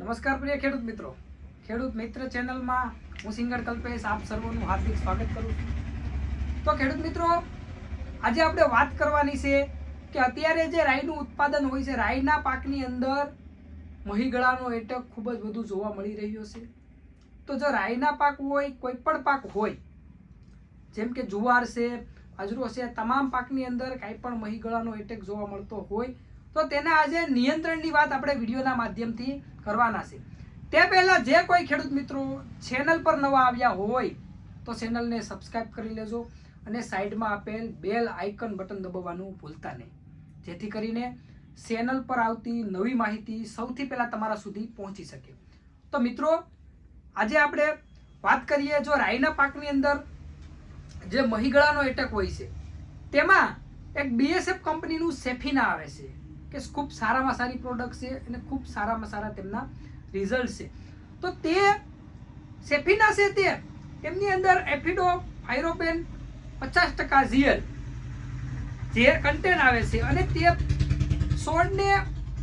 નમસ્કાર પ્રિય ખેડૂત મિત્રો. ખેડૂત મિત્ર ચેનલમાં હું સિંગર કલ્પેશ આપ સર્વનું હાર્દિક સ્વાગત કરું છું. તો ખેડૂત મિત્રો, આજે આપણે વાત કરવાની છે કે અત્યારે જે રાઈનું ઉત્પાદન હોય છે, રાઈના પાકની અંદર મહીગળાનો એટક ખૂબ જ વધુ જોવા મળી રહ્યો છે. તો જો રાઈના પાક હોય, કોઈ પણ પાક હોય, જેમ કે જુવાર છે બાજરો છે, તમામ પાકની અંદર કાંઈ પણ મહીગળાનો એટેક જોવા મળતો હોય, તો તેના આજે નિયંત્રણની વાત આપણે વિડીયોના માધ્યમથી કરવાના છે. તે પહેલાં જે કોઈ ખેડૂત મિત્રો ચેનલ પર નવા આવ્યા હોય, તો ચેનલને સબસ્ક્રાઈબ કરી લેજો અને સાઈડમાં આપેલ બેલ આઇકન બટન દબાવવાનું ભૂલતા નહીં. જેથી કરીને ચેનલ પર આવતી નવી માહિતી સૌથી પહેલાં તમારા સુધી પહોંચી શકે. તો મિત્રો, આજે આપણે વાત કરીએ જો રાઈના પાકની અંદર જે મહીગળાનો એટેક હોય છે, તેમાં એક બીએસએફ કંપનીનું સેફીના આવે છે. કે ખૂબ સારામાં સારી પ્રોડક્ટ છે અને ખૂબ સારામાં સારા તેમના રિઝલ્ટ છે. તો તે સેફીના છે તે. તેમની અંદર એફિડો ફાયરોપેન પચાસ ટકા ઝીએલ જે કન્ટેન આવે છે અને તે સોળને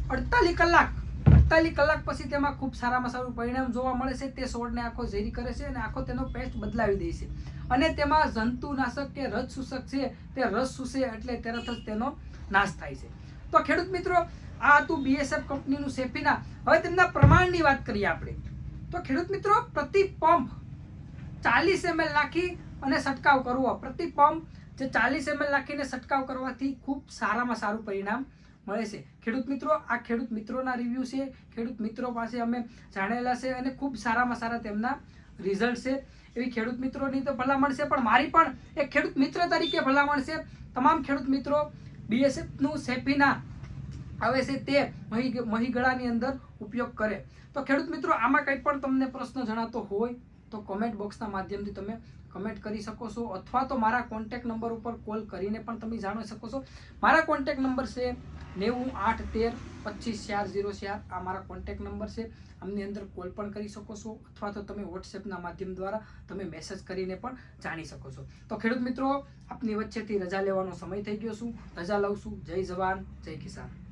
અડતાલીસ કલાક અડતાલીસ કલાક પછી તેમાં ખૂબ સારામાં સારું પરિણામ જોવા મળે છે. તે છોડને આખો ઝેરી કરે છે અને આખો તેનો પેસ્ટ બદલાવી દે છે. અને તેમાં જંતુનાશક કે રસ શોષક છે તે રસ શૂષે એટલે તરત જ તેનો નાશ થાય છે. તો ખેડૂત મિત્રો, આ હતું બીએસએફ કંપનીનું સેફીના હવે તેમના પ્રમાણની વાત કરીએ આપણે. તો ખેડૂત મિત્રો, પ્રતિ પંપ ચાલીસ એમએલ નાખી અને છંટકાવ કરવો. પ્રતિ પંપ જે ચાલીસ એમએલ નાખીને છંટકાવ કરવાથી ખૂબ સારામાં સારું પરિણામ મળે છે. ખેડૂત મિત્રો, આ ખેડૂત મિત્રોના રિવ્યૂ છે. ખેડૂત મિત્રો પાસે અમે જાણેલા છે અને ખૂબ સારામાં સારા તેમના રિઝલ્ટ છે. એવી ખેડૂત મિત્રોની તો ભલામણ છે, પણ મારી પણ એક ખેડૂત મિત્ર તરીકે ભલામણ છે. તમામ ખેડૂત મિત્રો બીએસએફનું સેફીના આવે છે તે મહી મહીગળાની અંદર ઉપયોગ કરે. તો ખેડૂત મિત્રો, આમાં કંઈ પણ તમને પ્રશ્ન જણાતો હોય, તો કોમેન્ટ બોક્સના માધ્યમથી તમે કમેન્ટ કરી શકો છો, અથવા તો મારા કોન્ટેક નંબર ઉપર કોલ કરીને પણ તમે જાણી શકો છો. મારા કોન્ટેક નંબર છે નેવું, આઠ, તેર, પચીસ, ચાર, ઝીરો, ચાર આ મારા કોન્ટેક નંબર છે. આમની અંદર કોલ પણ કરી શકો છો અથવા તો તમે વોટ્સએપના માધ્યમ દ્વારા તમે મેસેજ કરીને પણ જાણી શકો છો. તો ખેડૂત મિત્રો, આપની વચ્ચેથી રજા લેવાનો સમય થઈ ગયો છું. રજા લઉં છું. જય જવાન, જય કિસાન.